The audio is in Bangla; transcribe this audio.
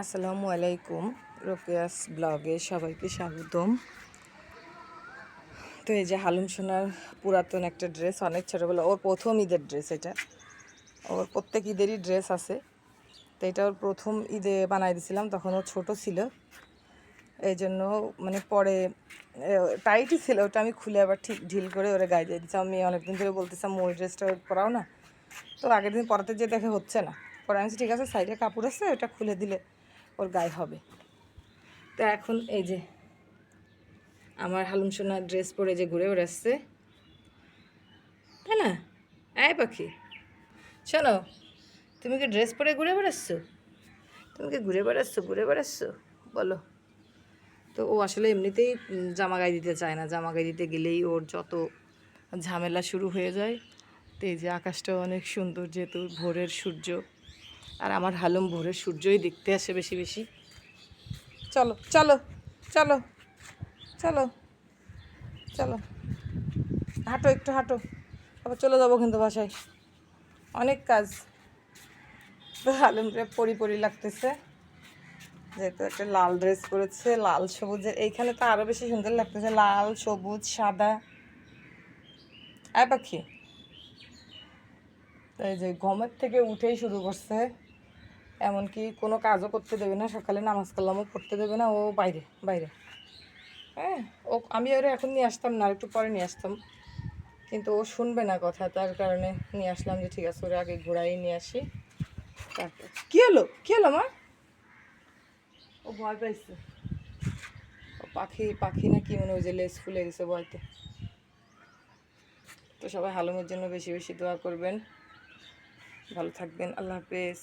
আসসালামু আলাইকুম, রোকেয়াস ব্লগে সবাইকে স্বাগতম। তো এই যে হালুম সোনার পুরাতন একটা ড্রেস, অনেক ছোটোবেলা ওর প্রথম ঈদের ড্রেস এটা। ওর প্রত্যেক ঈদেরই ড্রেস আছে। তো এটা ওর প্রথম ঈদে বানাই দিয়েছিলাম তখন ও ছোটো ছিল। এই জন্য মানে পরে টাইটই ছিল, ওটা আমি খুলে আবার ঠিক ঢিল করে ওরা গায়ে দিয়ে দিচ্ছি আমি অনেকদিন ধরে বলতেছিলাম ওই ড্রেসটা পরাও না। তো আগের দিন পরাতে যে দেখে হচ্ছে না। পরে আমি ঠিক আছে, সাইডে কাপড় আছে, ওটা খুলে দিলে। ওর গায়ে হবে। তো এখন এই যে আমার হালুম সোনার ড্রেস পরে যে ঘুরে বেড়াচ্ছে, তাই না? এই পাখি, শোনো, তুমি কি ড্রেস পরে ঘুরে বেড়াচ্ছ? তুমি কি ঘুরে বেড়াচ্ছ ঘুরে বেড়াচ্ছ? বলো। তো ও আসলে এমনিতেই জামা গায়ে দিতে চায় না। জামা গায়ে দিতে গেলেই ওর যত ঝামেলা শুরু হয়ে যায়, তো এই যে আকাশটা অনেক সুন্দর যেহেতু ভোরের সূর্য। আর আমার হালুম ভোরের সূর্যই দেখতে আসে বেশি বেশি। চলো চলো চলো চলো চলো। হাঁটো, একটু হাঁটো। আবার চলে যাব কিন্তু বাসায়। অনেক কাজ। হালুমটা পরি পরি লাগতেছে। যেহেতু একটা লাল ড্রেস পরেছে, লাল সবুজের এইখানে তো আরও বেশি সুন্দর লাগতেছে। লাল, সবুজ, সাদা। আয় পাখি। তো এই যে ঘুমের থেকে উঠেই শুরু করছে। এমনকি কোনো কাজও করতে দেবে না সকালে নামাজ কালামও পড়তে দেবে না ও বাইরে বাইরে। হ্যাঁ ও আমি ওরে এখন নিয়ে আসতাম না একটু পরে নিয়ে আসতাম। কিন্তু ও শুনবে না কথা তার কারণে নিয়ে আসলাম যে ঠিক আছে ওরা আগে ঘোরাই নিয়ে আসি। তারপর। কী হলো? কী হলো মা? ও ভয় পাইছে। ও পাখি পাখি না কি মনে ওই যে লেজ ফুলে গেছে ভয়তে। তো সবাই হালমের জন্য বেশি বেশি দোয়া করবেন। ভালো থাকবেন আল্লাহ হাফেজ।